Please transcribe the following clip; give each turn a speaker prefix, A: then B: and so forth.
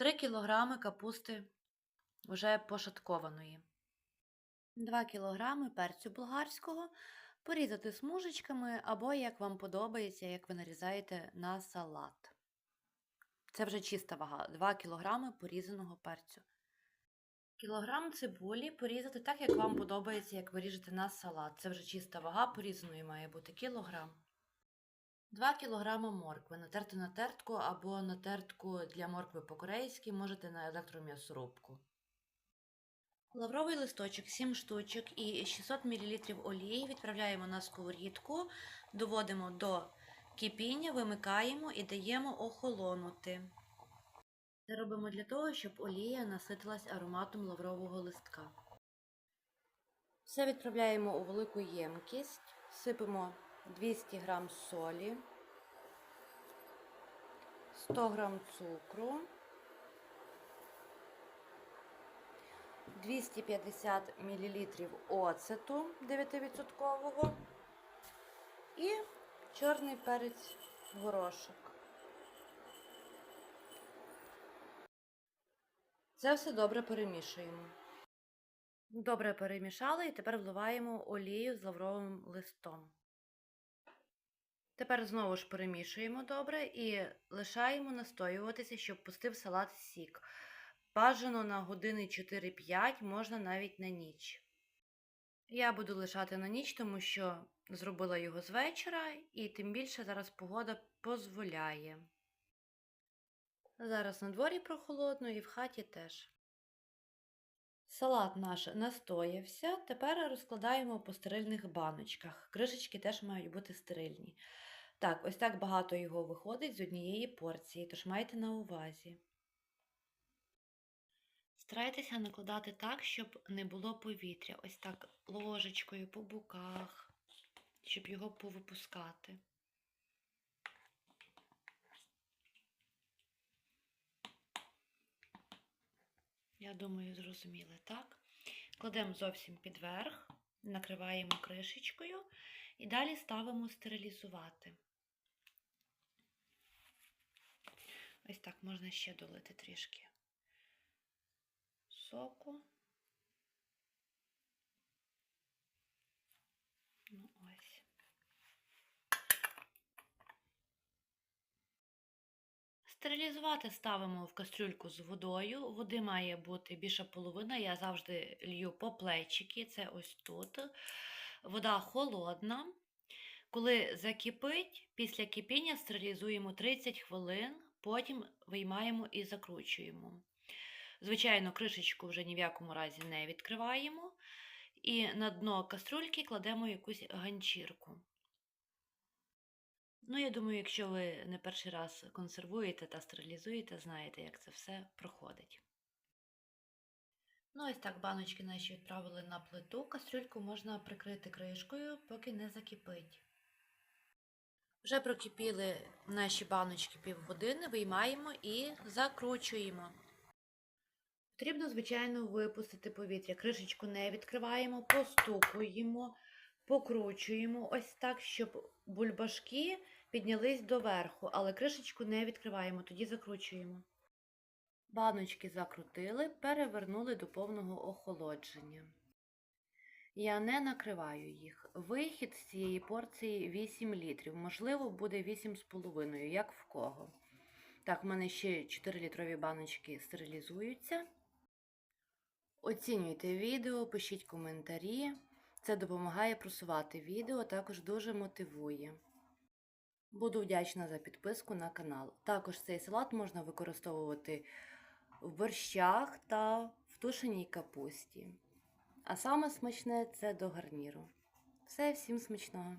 A: 3 кг капусти вже пошаткованої. 2 кг перцю болгарського порізати смужечками або, як вам подобається, як ви нарізаєте на салат. Це вже чиста вага. 2 кг порізаного перцю. Кілограм цибулі порізати так, як вам подобається, як ви на салат. Це вже чиста вага, порізаної має бути кілограм. 2 кг моркви натерти на тертку або на тертку для моркви по-корейськи, можете на електром'ясорубку. Лавровий листочок 7 штучок і 600 мл олії відправляємо на сковорідку, доводимо до кипіння, вимикаємо і даємо охолонути. Це робимо для того, щоб олія наситилась ароматом лаврового листка. Все відправляємо у велику ємкість, сипемо 200 г солі, 100 г цукру, 250 мл оцету 9% і чорний перець горошок. Це все добре перемішуємо. Добре перемішали і тепер вливаємо олію з лавровим листом. Тепер знову ж перемішуємо добре і лишаємо настоюватися, щоб пустив салат сік. Бажано на години 4-5, можна навіть на ніч. Я буду лишати на ніч, тому що зробила його з вечора, і тим більше зараз погода дозволяє. Зараз на дворі прохолодно і в хаті теж. Салат наш настоявся. Тепер розкладаємо по стерильних баночках. Кришечки теж мають бути стерильні. Так, ось так багато його виходить з однієї порції, тож майте на увазі. Старайтеся накладати так, щоб не було повітря. Ось так ложечкою по боках, щоб його повипускати. Я думаю, зрозуміли, так? Кладемо зовсім під верх, накриваємо кришечкою і далі ставимо стерилізувати. Ось так можна ще долити трішки соку. Ну ось. Стерилізувати ставимо в кастрюльку з водою. Води має бути більша половина. Я завжди лью по плечики, це ось тут. Вода холодна. Коли закипить, після кипіння стерилізуємо 30 хвилин, потім виймаємо і закручуємо. Звичайно, кришечку вже ні в якому разі не відкриваємо. І на дно каструльки кладемо якусь ганчірку. Ну, я думаю, якщо ви не перший раз консервуєте та стерилізуєте, знаєте, як це все проходить. Ну, ось так баночки наші відправили на плиту. Кастрюльку можна прикрити кришкою, поки не закипить. Вже прокипіли наші баночки півгодини, виймаємо і закручуємо. Потрібно, звичайно, випустити повітря. Кришечку не відкриваємо, постукуємо, покручуємо ось так, щоб бульбашки піднялись доверху, але кришечку не відкриваємо, тоді закручуємо. Баночки закрутили, перевернули до повного охолодження. Я не накриваю їх. Вихід з цієї порції 8 літрів, можливо, буде 8,5, як в кого. Так, в мене ще 4 літрові баночки стерилізуються. Оцінюйте відео, пишіть коментарі. Це допомагає просувати відео, також дуже мотивує. Буду вдячна за підписку на канал. Також цей салат можна використовувати в борщах та в тушеній капусті. А саме смачне це до гарніру. Все, всім смачного!